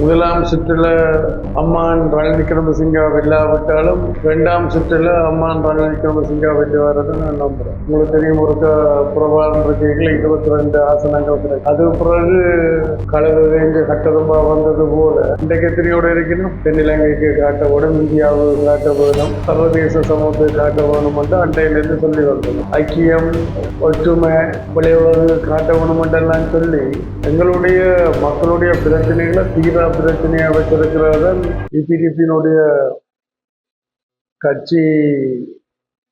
முதலாம் சுற்றுல அம்மான் ரணில் விக்ரமசிங்கா வெல்லாவிட்டாலும் ரெண்டாம் சுற்றுல அம்மான் ரணில் விக்ரமசிங்கா வெற்றி வர்றதை நான் நம்புறேன். உங்களுக்கு தெரியும் ஒரு புறவாளம் இருக்கீங்களா இருபத்தி ரெண்டு ஆசனங்கள் கிடைக்கும். அது பிறகு கலவு ரேஞ்சு கட்டதும்பா வந்தது போல. இன்றைக்கு எத்தனையோட இருக்கணும் தென்னிலங்கைக்கு காட்ட வேணும் இந்தியாவுக்கு காட்ட வேணும் சர்வதேச சமூகத்துக்கு காட்ட வேணும் என்று அண்டையிலிருந்து சொல்லி வந்தோம். ஐக்கியம் ஒற்றுமை விளைவுறது காட்ட வேணும் என்றெல்லாம் சொல்லி எங்களுடைய மக்களுடைய பிரச்சனைகளை தீர பிரச்சனையை வச்சிருக்கிறதன் கட்சி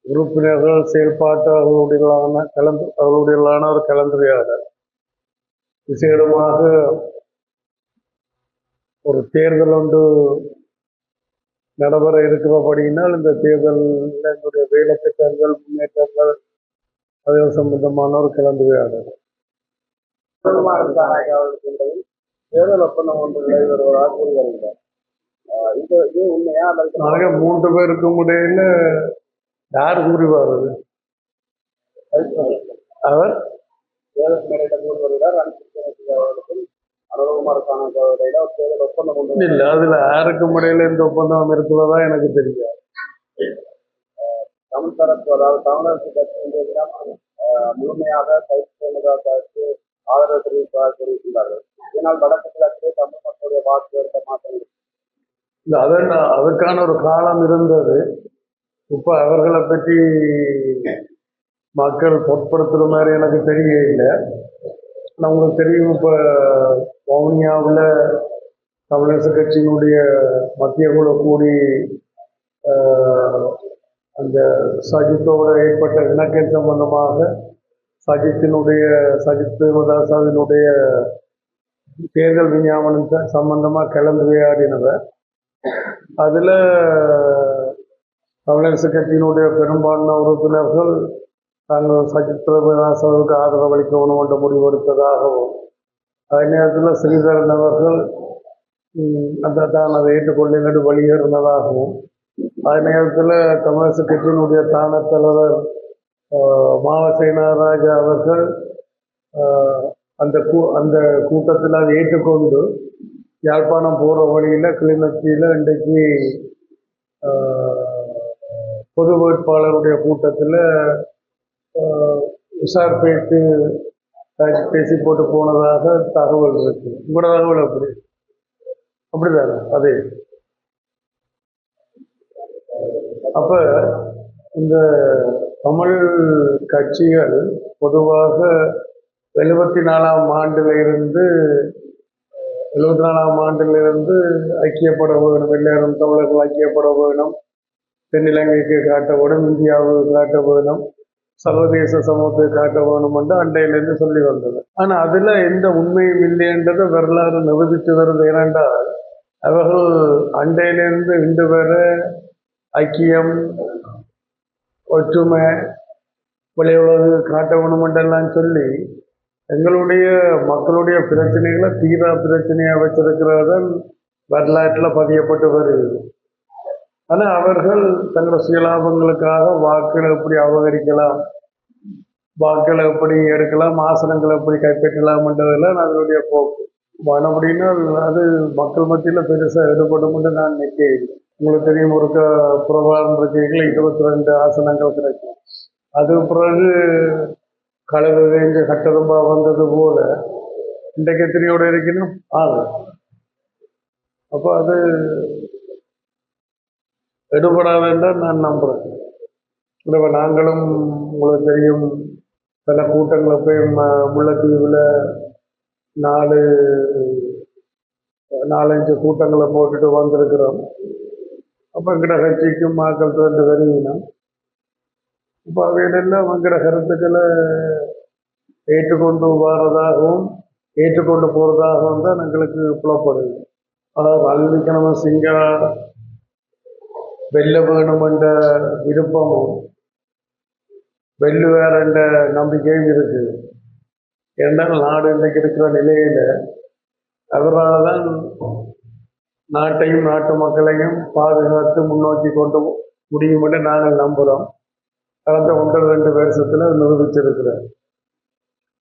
உறுப்பினர்கள் செயல்பாட்டாளர்களுடையலான கலந்து அவர்களுடையலான ஒரு கலந்துரையாடல். விசேடமாக ஒரு தேர்தல் ஒன்று நடைபெற இருக்கிறபடியினால் இந்த தேர்தலில் எங்களுடைய வேலை திட்டங்கள் முன்னேற்றங்கள் அது சம்பந்தமான ஒரு கலந்துரையாடல். தேர்தல் ஒப்பந்தம் ஒன்று நிலவி வருவதாக கூறி வருகிறார் இது இது உண்மையா? அல்லது மூன்று பேருக்கும் இடையில யார் கூறி வர்றது அவர்? ஒரு இல்ல அதுல யாருக்கும் இடையில இந்த ஒப்பந்தம் இருக்கிறதா எனக்கு தெரியாது. தமிழ் தரப்பு அதாவது தமிழரசு கட்சி முழுமையாக கைது செய்வதற்கு ஆதரவு தெரிவித்துள்ளார்கள் இதனால் வடக்கு கிழக்கு தமிழ் மக்களுடைய வாக்கு எடுத்த மாற்றம் இல்லை அதன் அதுக்கான ஒரு காலம் இருந்தது. இப்போ அவர்களை பற்றி மக்கள் பொருட்படுத்துகிற மாதிரி எனக்கு தெரிய இல்லை உங்களுக்கு தெரியும் இப்போ வவுனியாவில் தமிழரசு கட்சியினுடைய மத்திய குழு கூடி அந்த சஜித்தோட ஏற்பட்ட இணக்கம் சம்பந்தமாக சஜித்தினுடைய சஜித் பிரேமதாசாவினுடைய தேர்தல் விஞ்ஞாபனம் சம்பந்தமாக சம்பந்தமா கலந்துரையாடினவர் அதில் தமிழரசு கட்சியினுடைய பெரும்பான்மை உறுப்பினர்கள் தாங்கள் சஜித் பிரேமதாசாவுக்கு ஆதரவு அளிக்கணும் என்ற முடிவெடுத்ததாகவும் அதே நேரத்தில் ஸ்ரீதரன் அவர்கள் அந்த தான் அதை ஏற்றுக்கொள்ளுங்கள் வெளியேறினதாகவும் அதே நேரத்தில் தமிழரசு கட்சியினுடைய தான தலைவர் ஆஹ், ராஜா அவர்கள் அந்த கூ அந்த கூட்டத்தில் அதை ஏற்றுக்கொண்டு யாழ்ப்பாணம் போகிற வழியில் கிளிநொச்சியில் இன்றைக்கு பொது வேட்பாளருடைய கூட்டத்தில் உஷார் பேச்சு பேசி- போட்டு போனதாக தகவல் இருக்கு. உங்களோட தகவல் அப்படி அப்படிதானே அதே. அப்போ இந்த தமிழ் கட்சிகள் பொதுவாக எழுபத்தி நாலாம் ஆண்டிலிருந்து எழுபத்தி நாலாம் ஆண்டிலிருந்து ஐக்கியப்பட வேணும் எல்லாரும் தமிழர்கள் ஐக்கியப்பட வேணும் தென்னிலங்கைக்கு காட்ட வேணும் இந்தியாவுக்கு காட்ட வேணும் சர்வதேச சமூகத்துக்கு காட்ட வேணும் என்று அண்டையிலிருந்து சொல்லி வந்தது. ஆனால் அதில் எந்த உண்மையும் இல்லைன்றதை வரலாறு நிரூபித்து வருது ஏனென்றால் அவர்கள் அண்டையிலிருந்து இன்று வர ஐக்கியம் ஒற்றுமை விளைவுலகு காட்ட வேணுமென்றெல்லாம் சொல்லி எங்களுடைய மக்களுடைய பிரச்சனைகளை தீரா பிரச்சனையாக வச்சிருக்கிறதன் வரலாற்றில் பதியப்பட்டு வருகிறது. ஆனால் அவர்கள் தங்களோட சுயலாபங்களுக்காக வாக்குகளை எப்படி அபகரிக்கலாம் வாக்குகளை எப்படி எடுக்கலாம் ஆசனங்களை எப்படி கைப்பற்றலாம்ன்றதெல்லாம் அதனுடைய போக்கு. மனப்படின்னா அது மக்கள் மத்தியில் பெருசாக ஈடுபடும் நான் நிற்க உங்களுக்கு தெரியும் ஒரு க- புறவாளம் இருக்கீங்களா இருபத்தி ரெண்டு ஆசனங்கள் கிடைக்கும். அது பிறகு கலவு வேண்டிய கட்டதும்பா வந்தது போல இன்றைக்கு எத்தனையோட இருக்கணும் ஆறு. அப்போ அது எடுபடாதுன்னு நான் நம்புறேன். இப்போ நாங்களும் உங்களுக்கு தெரியும் சில கூட்டங்களை போய் ம- முல்லைத்தீவில் நாலு நாலஞ்சு கூட்டங்களை போட்டுட்டு வந்திருக்கிறோம். அப்போ எங்கட கட்சிக்கும் மக்கள் ரெண்டு வருவினோம் இப்போ அவையிலெல்லாம் எங்கட கருத்துக்களை ஏற்றுக்கொண்டு வர்றதாகவும் ஏற்றுக்கொண்டு போகிறதாகவும் தான் எங்களுக்கு புலப்படுது. அதாவது அல்விக்கிழமை சிங்கா வெல்ல வேணும் என்ற விருப்பமும் வெல்லுவார் என்ற நம்பிக்கையும் இருக்குது. என்றால் நாடு இன்றைக்கு இருக்கிற நிலையில் அவரால் தான் நாட்டையும் நாட்டு மக்களையும் பாதுகாத்து முன்னோக்கி கொண்டு முடியும் என்று நாங்கள் நம்புகிறோம் கடந்த ஒன்று ரெண்டு வருஷத்தில் நிரூபிச்சிருக்கிறார்.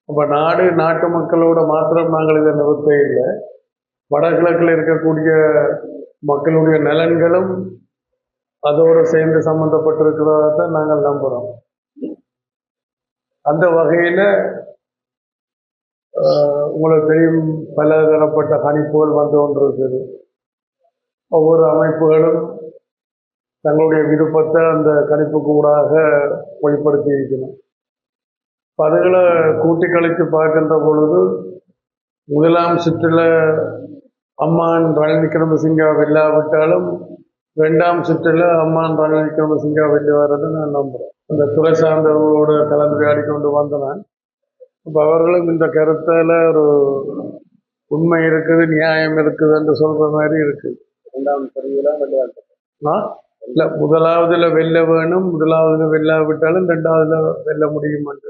அப்போ நாடு நாட்டு மக்களோட மாத்திரம் நாங்கள் இதை நிறுத்த இல்லை. வடகிழக்கில் இருக்கக்கூடிய மக்களுடைய நலன்களும் அதோடு சேர்ந்து சம்மந்தப்பட்டிருக்கிறதாக தான் நாங்கள் நம்புகிறோம் அந்த வகையில் உங்களுக்கு தெரியும் பல தரப்பட்ட கணிப்புகள் வந்து கொண்டிருக்குது ஒவ்வொரு அமைப்புகளும் தங்களுடைய விருப்பத்தை அந்த கணிப்புக்கு ஊடாக வெளிப்படுத்தி இருக்கணும் அதுகளை கூட்டி கழித்து பார்க்கின்ற பொழுது முதலாம் சுற்றில் அம்மான் ரணில் விக்ரமசிங்கா வெல்லாவிட்டாலும் ரெண்டாம் சுற்றில் அம்மான் ரணில் விக்ரமசிங்கா வெல்லுவாரதை நான் நம்புகிறேன் அந்த துறை சார்ந்தவர்களோடு கலந்துரையாடி கொண்டு வந்தேன் இப்போ அவர்களும் இந்த கருத்தில் ஒரு உண்மை இருக்குது நியாயம் இருக்குது என்று சொல்கிற மாதிரி இருக்குது. இரண்டாம் தெரிவில விளையாட்டு. இல்லை முதலாவதுல வெல்ல வேணும் முதலாவதுல வெல்லாவிட்டாலும் ரெண்டாவதுல வெல்ல முடியும் என்று